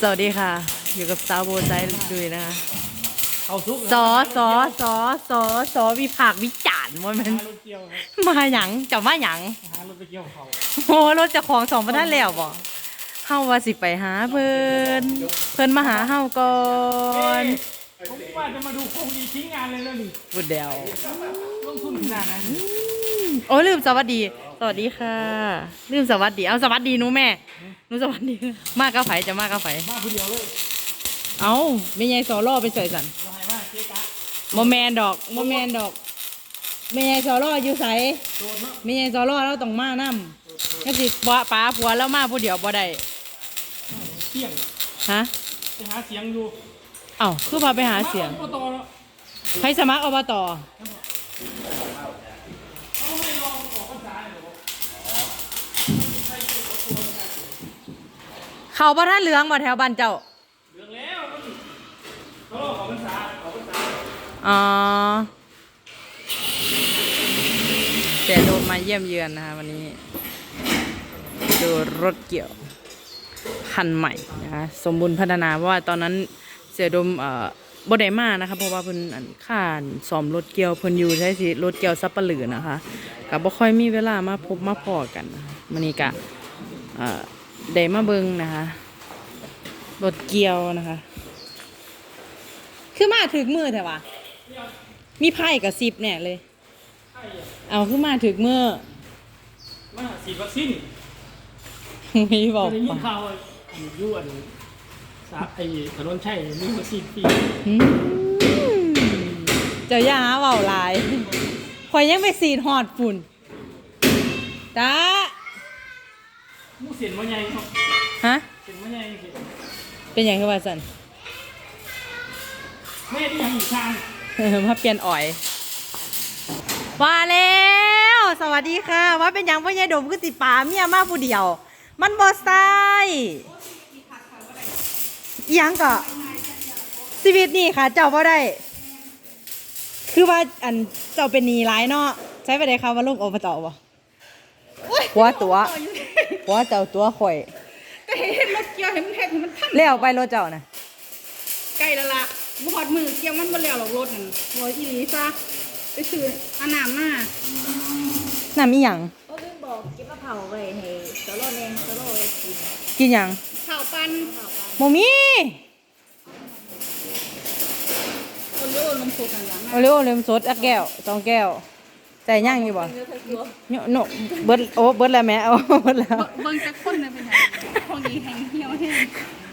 สวัสดีค่ะ อยู่กับสาวโบไซดุยนะคะเอาซุกสอสอสอสอสอวิภาควิจารณ์ว่ามันหารถเกี่ยวครับมาหยังจะมาหยังหารถไปเกี่ยวเขาโอ้รถเจะของสองพันท่านแล้วบ่เฮาว่าสิไปหาเพิ่นเพิ่นมาหาเฮาก่อนผมว่าจะมาดูโครงดีทิ้งงานเลยแล้วนี่บุดเดียวลงทุนขนาดนั้นโอ้ลืมสวัสดี สวัสดีค่ะลืมสวัสดี เอาสวัสดีหนูแม่หนูสวัสดี มากกะไผจะมากกะไผมาคนเดียวเลยเอาไม่ใหญ่สอล่อไปใส่สันเราให้มาเจ๊กะโมแมนดอกโมแมนดอกไม่ใหญ่สอล่ออยู่ไสโดนเนาะไม่ใหญ่สอล่อเราต้องมานํก็สิป้าป้าผัวแล้วมาผู้เดียวบ่ได้เที่ยงฮะไปหาเสียงอยู่เอ้าคือพาไปหาเสียงมาต่อแล้วใครสมัครอบต เขาบ่ท่านเหลืองบ่แถวบ้านเจ้าเรื่องแล้วมันเขาขอพรรษาขอพรรษาอ๋อเสียโดมมาเยี่ยมเยือนนะคะวันนี้ดูรถเกี่ยวคันใหม่นะคะสมบูรณ์พัฒนาเพราะว่าตอนนั้นเสียดมเอ่อบ่ได้มานะคะเพราะว่าเพิ่นอันข้านซ่อมรถเกี่ยวเพิ่นอยู่ใช้สิรถเกี่ยวซับปะหลือนะคะก็บ่ค่อยมีเวลามาพบมาพอกันนะคะมื้อนี้ก็เอ่อ ได้มาเบิ่งนะคะรถเกี่ยวนะคะ คือมาถึกมือแต่ว่ามีไพ่กับซิบแน่เลยใช่อะเอาขึ้นมาถึกมือมาฉีดวัคซีนมีบก็อกได้ยินว่าข่าวว่าอันยู่อันสาไอ้ถนนชัยมีวัคซีนฟรีอืมเจ้าย่าหาเบาหลายคอยยังไปสีดหอดฝุ่นจ้า มูเสียนมาใหญ่ครับฮะ เสียนมาใหญ่เสียนเป็นอย่างคือว่าสันแม่ที่ยังอีกทางเออมาเปลี่ยนอ่อยว่าแล้ว สวัสดีค่ะ ว่าเป็นหยังพ่อใหญ่ดมคือสิป่าเมียมาผู้เดียว มันบอสไซอิหยังก็ชีวิตนี่ค่ะ เจ้าบ่ได้ คือว่าอันเจ้าเป็นหนีร้ายเนาะใช้ไปได้ค่ะว่าลงอบตบ่หัวตัว หัวเจ้าตัวข่อยก็เห็นรถเกี่ยวเห็นมันเห็นมันทันแล้วไปรถเจ้านะใกล้แล้วล่ะบ่ฮอดมือเกี่ยวมันบ่แล้วหรอกรถนั่นบ่อีหลีซะไปซื้ออาน้ำมาน้ำมีหยังก็ลืมบอกเก็บมะเผาไว้ให้สโลแดงสโลไว้กินกินหยังข้าวปั้นโมมีโอโลนมสดนั่นล่ะโอเลี้ยวเลมสดอักแก้วสองแก้ว ใจย่างอยู่บ่โนโนเบิดโอ้เบิดแล้วแม่เอาเบิดแล้วเบิ่งจักคนเลยเป็นไงพวกนี้แห้งเหี่ยวแห้ง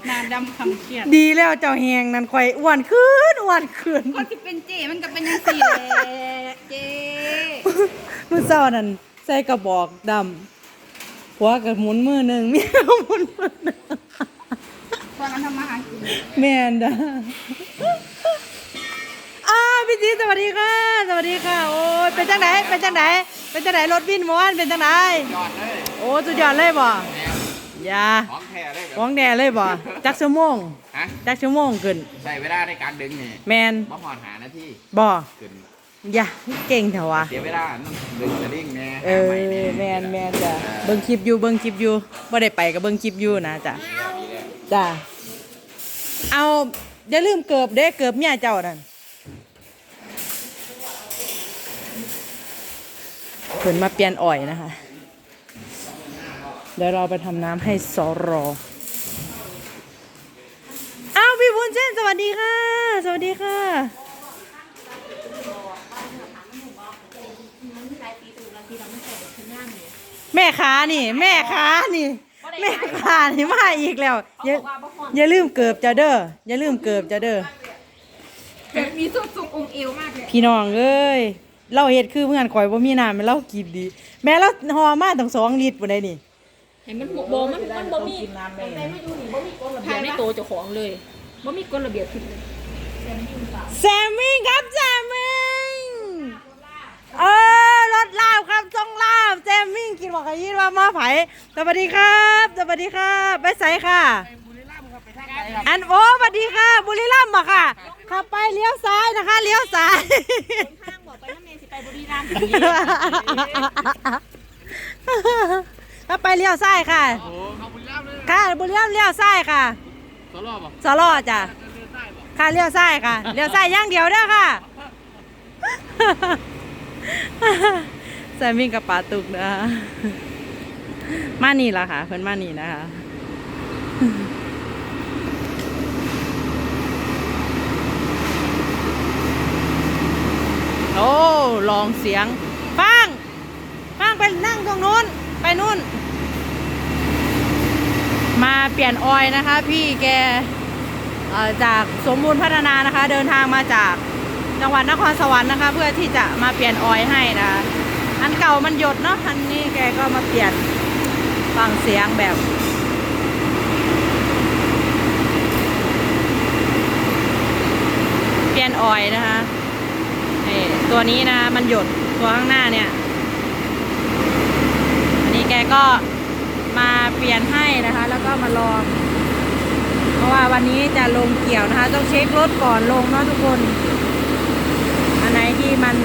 หน้าดำคำเครียดดีแล้วเจ้าแหงนั่นข่อยอ้วนขึ้นอ้วนขึ้นคนที่เป็นเจมันก็เป็นจังซี่แหละเจมื้อเช้านั่นใส่กระบอกดำผัวก็หมุนมือหนึงเมียก็หมุนมือหนึงตอนนั้นทำมาหากินแม่นด้าอ้าว พี่จีสวัสดีค่ะ สวัสดีค่ะ โอ้ยเป็นจังไดเป็นจังไดเป็นจังไดรถวินเมื่อวานเป็นจังไดยอดเลยโอ้สุดยอดเลยบ่อย่าของแท้เลยแบบ ของแน่เลยบ่จักชั่วโมงฮะ จักชั่วโมงขึ้น ใส่เวลาในการดึงนี่แมนบ่พอหานาทีบ่ขึ้นอย่าเก่งเถอะวะ เสียเวลาต้องดึงสลิงแน่เออหาใหม่น่แมนแมนจ้ะเบิ่งคลิปอยู่เบิ่งคลิปอยู่บ่ได้ไปก็เบิ่งคลิปอยู่นะจ้ะจ้ะเอาอย่าลืมเกิบเด้เกิบเมียเจ้านั่น พิ่นมาเปลี่ยนอ่อยนะคะ เดี๋ยวเราไปทำน้ำให้สรออ้าวพี่บุญเช่นสวัสดีค่ะ สวัสดีค่ะแม่ค้านี่ แม่ค้านี่ แม่ค้านี่มาอีกแล้วอย่าอย่าลืมเกิบจ้าเด้ออย่าลืมเกิบจ้าเด้อแบบมีสุดสุกองค์เอวมากเลยพี่น้องเอ้ย เราเฮ็ดคือเพื่อนข่อยบ่มีน้ำแม่เรากินดี แม่เราห่อมาตั้งสองลิตรบ่ได้นี่เห็นมันบ่มันมันบ่มีแต่ไม่อยู่นี่บ่มีกฎระเบียบในตัวเจ้าของเลยบ่มีกฎระเบียบผิดเลยแซมมิงครับแซมมิงเออรถลาบครับทรงลาบแซมมิงคิดว่าใครยินว่ามาไผสวัสดีครับสวัสดีครับไปไสค่ะ อันโอ้สวัสดีค่ะ บุรีรัมย์มาค่ะขับไปเลี้ยวซ้ายนะคะ เลี้ยวซ้ายข้าง บอกไปน้ำเมสิไปบุรีรัมย์ก็ไปเลี้ยวซ้ายค่ะ โอ้เขาบุญแล้วเลยค่ะบุรีรัมย์เลี้ยวซ้ายค่ะสรอบอะสลอจ้ะค่ะเลี้ยวซ้ายค่ะเลี้ยวซ้ายอย่างเดียวเด้อค่ะแซมมิ่งกับปาตุกนะคะมานี่ละค่ะ เพิ่นมานี่นะคะ โอ้ลองเสียงฟังฟังไปนั่งตรงนู้น ไปนู่น มาเปลี่ยนออยนะคะ พี่แกจากสมบูรณ์พัฒนานะคะ เดินทางมาจากจังหวัดนครสวรรค์นะคะ เพื่อที่จะมาเปลี่ยนออยให้นะะอันเก่ามันหยดเนาะอันนี้แกก็มาเปลี่ยนฟังเสียงแบบเปลี่ยนออยนะคะ ตัวนี้นะมันหยดตัวข้างหน้าเนี่ย อันนี้แกก็มาเปลี่ยนให้นะคะ แล้วก็มาลอง เพราะว่าวันนี้จะลงเกี่ยวนะคะ ต้องเช็ครถก่อนลงเนาะทุกคน อันไหนที่มัน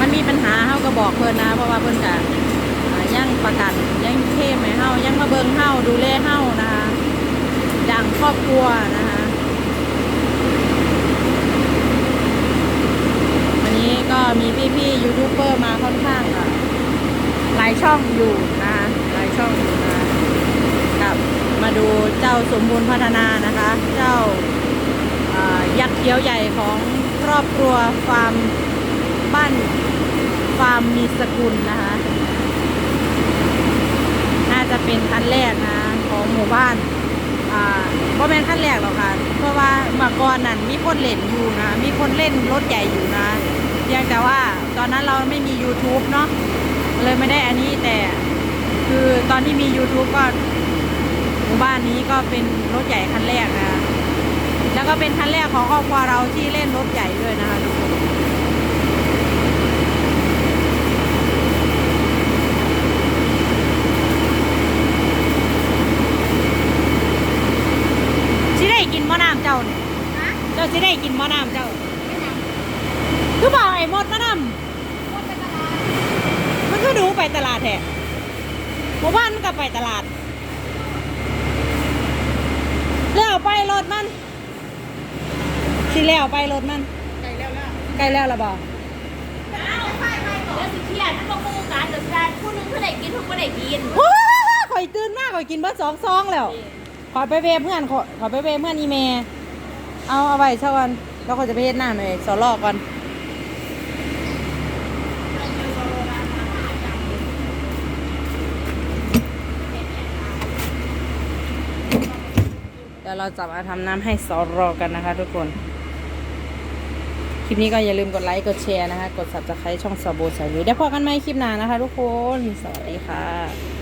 มันมีปัญหาเฮาก็บอกเพิ่นนะ เพราะว่าเพิ่นจะอ่ายังประกันยังเข้มให้เฮายังมาเบิงเฮาดูแลเฮานะคะ ดังครอบครัวนะคะวันนี้ก็มีพี่ๆยูทูบเบอร์มาค่อนข้างอะหลายช่องอยู่นะคะหลายช่องอยู่นะคะกับมาดูเจ้าสมบูรณ์พัฒนานะคะ เจ้าอ่ายักษ์เขียวใหญ่ของครอบครัวฟาร์มบ้านฟาร์มมีสกุลนะคะน่าจะเป็นคันแรกนะของหมู่บ้าน อ่าเพราะเป็นขั้นแรกหรอกค่ะ เพราะว่าเมื่อก่อนนั้นมีคนเล่นอยู่นะ มีคนเล่นรถใหญ่อยู่นะเพียงแต่ว่าตอนนั้นเราไม่มี YouTube เนาะเลยไม่ได้อันนี้แต่คือตอนที่มี YouTube ก็หมู่บ้านนี้ก็เป็นรถใหญ่คันแรกนะคะแล้วก็เป็นคันแรกของครอบครัวเราที่เล่นรถใหญ่ด้วยนะคะทุกคนสิได้กินมะนาวเจ้าเนี่ยเจ้า สิได้กินมะนาวเจ้าคือบอกไอ้มดมะนาวมันก็ดูไปตลาดแท้หมู่บ้านมันก็ไปตลาด แล้วไปรถมัน สิแล้วไปรถมัน ไก่แล้วแล้วใกล้แล้วละบ่แล้วสิเครียดมันบ่คู่กันเดี๋ยวสิได้ผู้หนึงเพิ่นได้กินผู้บ่ได้กินโอ้ยข่อยตื่นมากข่อยกินเบิดสองซองแล้ว ขอไปเวฟเพื่อนขอขอไปเวฟเพื่อนอีเมย์ เอาเอาไว้สักวันแล้วก็จะไปเฮ็ดหน้าหน่อยสอลอกก่อนเดี๋ยวเราจะมาทำน้ำให้สอรอกันนะคะทุกคน คลิปนี้ก็อย่าลืมกดไลค์ กดแชร์นะคะ กด subscribe ช่องสโบสายวิวได้พอกันไหมคลิปหน้านะคะทุกคน สวัสดีค่ะ